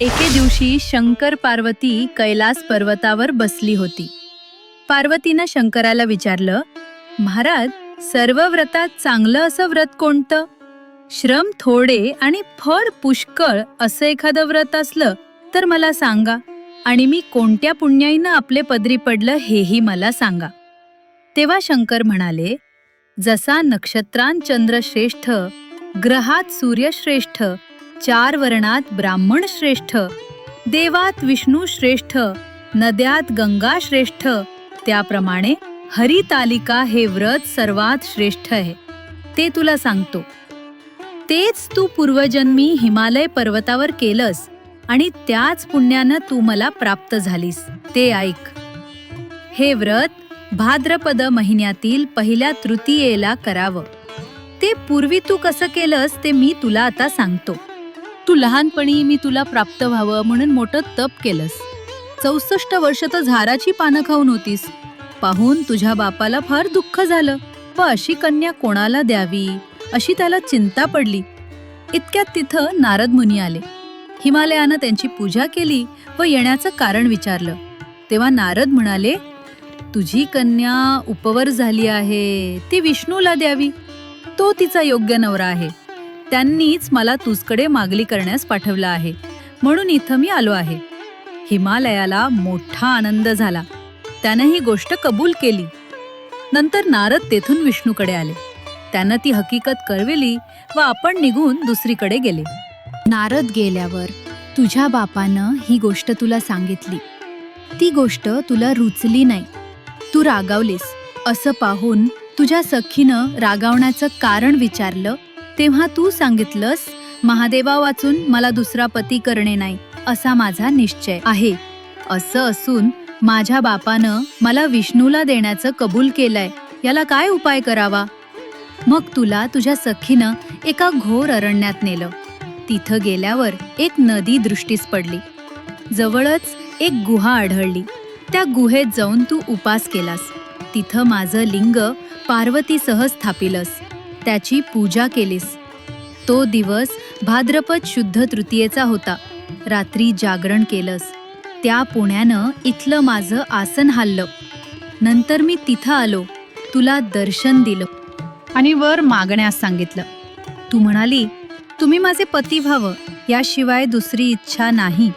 एके दिवशी शंकर पार्वती कैलास पर्वतावर बसली होती. पार्वतीनं शंकराला विचारलं महाराज सर्व व्रतात चांगलं असं व्रत कोणतं? श्रम थोडे आणि फळ पुष्कळ असं एखादं व्रत असलं तर मला सांगा आणि मी कोणत्या पुण्याईनं आपले पदरी पडलं हेही मला सांगा. तेव्हा शंकर म्हणाले जसा नक्षत्रांत चंद्र श्रेष्ठ ग्रहात सूर्यश्रेष्ठ चार वर्णात ब्राह्मण श्रेष्ठ देवात विष्णू श्रेष्ठ नद्यात गंगा श्रेष्ठ त्याप्रमाणे हरितालिका हे व्रत सर्वात श्रेष्ठ आहे. ते तुला सांगतो. तेच तू पूर्वजन्मी हिमालय पर्वतावर केलंस आणि त्याच पुण्यानं तू मला प्राप्त झालीस. ते ऐक. हे व्रत भाद्रपद महिन्यातील पहिल्या तृतीयेला करावं. ते पूर्वी तू कसं केलंस ते मी तुला आता सांगतो. तू लहानपणी मी तुला प्राप्त व्हावं म्हणून मोठं तप केलंस. चौसष्ट वर्ष तर झाराची पानं खाऊन होतीस. पाहून तुझ्या बापाला फार दुःख झालं. व अशी कन्या कोणाला द्यावी? अशी त्याला चिंता पडली. इतक्यात तिथं नारद मुनी आले. हिमालयानं त्यांची पूजा केली व येण्याचं कारण विचारलं. तेव्हा नारद म्हणाले तुझी कन्या उपवर झाली आहे. ती विष्णूला द्यावी. तो तिचा योग्य नवरा आहे. त्यांनीच मला तुझकडे मागली करण्यास पाठवलं आहे. म्हणून इथं मी आलो आहे. हिमालयाला मोठा आनंद झाला. त्यानं ही गोष्ट कबूल केली. नंतर नारद तेथून विष्णूकडे आले. त्यानं ती हकीकत कळविली व आपण निघून दुसरीकडे गेले. नारद गेल्यावर तुझ्या बापानं ही गोष्ट तुला सांगितली. ती गोष्ट तुला रुचली नाही. तू रागावलीस. असं पाहून तुझ्या सखीनं रागावण्याचं कारण विचारलं तेव्हा तू सांगितलंस महादेवा वाचून मला दुसरा पती करणे नाही असा माझा निश्चय आहे. असं असून माझ्या बापानं मला विष्णूला देण्याचं कबूल केलंय. याला काय उपाय करावा? मग तुला तुझ्या सखीनं एका घोर अरण्यात नेलं. तिथं गेल्यावर एक नदी दृष्टीस पडली. जवळच एक गुहा आढळली. त्या गुहेत जाऊन तू उपास केलास. तिथं माझं लिंग पार्वतीसह स्थापिलस. त्याची पूजा केलीस. तो दिवस भाद्रपद शुद्ध तृतीयेचा होता. रात्री जागरण केलंस. त्या पुण्यानं इथलं माझं आसन हाललं नंतर मी तिथं आलो. तुला दर्शन दिलं. आणि वर मागण्यास सांगितलं. तू म्हणाली तुम्ही माझे पती व्हावं. याशिवाय दुसरी इच्छा नाही.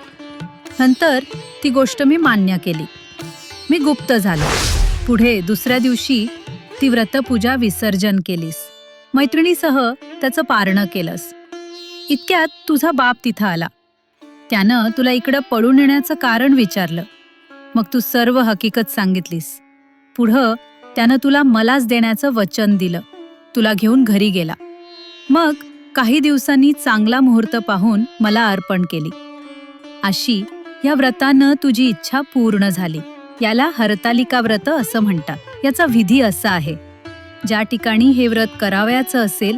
नंतर ती गोष्ट मी मान्य केली. मी गुप्त झालो. पुढे दुसऱ्या दिवशी ती व्रतपूजा विसर्जन केलीस. मैत्रिणीसह त्याचं पारणं केलंस. इतक्यात तुझा बाप तिथं आला. त्यानं तुला इकडं पळून येण्याचं कारण विचारलं. मग तू सर्व हकीकत सांगितलीस. पुढं त्यानं तुला मलाच देण्याचं वचन दिलं. तुला घेऊन घरी गेला. मग काही दिवसांनी चांगला मुहूर्त पाहून मला अर्पण केली. अशी या व्रतानं तुझी इच्छा पूर्ण झाली. याला हरतालिका व्रत असं म्हणतात. याचा विधी असा आहे. ज्या ठिकाणी हे व्रत करावयाचं असेल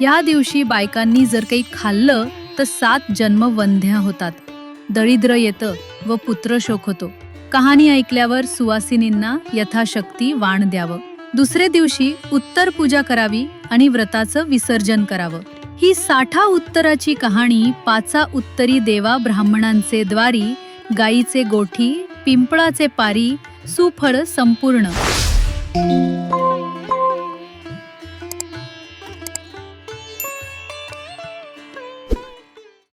या दिवशी बायकांनी जर काही खाल्लं तर सात जन्म वंध्या होतात. दरिद्र येतं व पुत्र शोक होतो. कहाणी ऐकल्यावर सुवासिनींना यथाशक्ती वाण द्यावं. दुसरे दिवशी उत्तर पूजा करावी आणि व्रताचं विसर्जन करावं. ही साठा उत्तराची कहाणी पाचा उत्तरी देवा ब्राह्मणांचे द्वारी गाईचे गोठी पिंपळाचे पारी सुफळ संपूर्ण.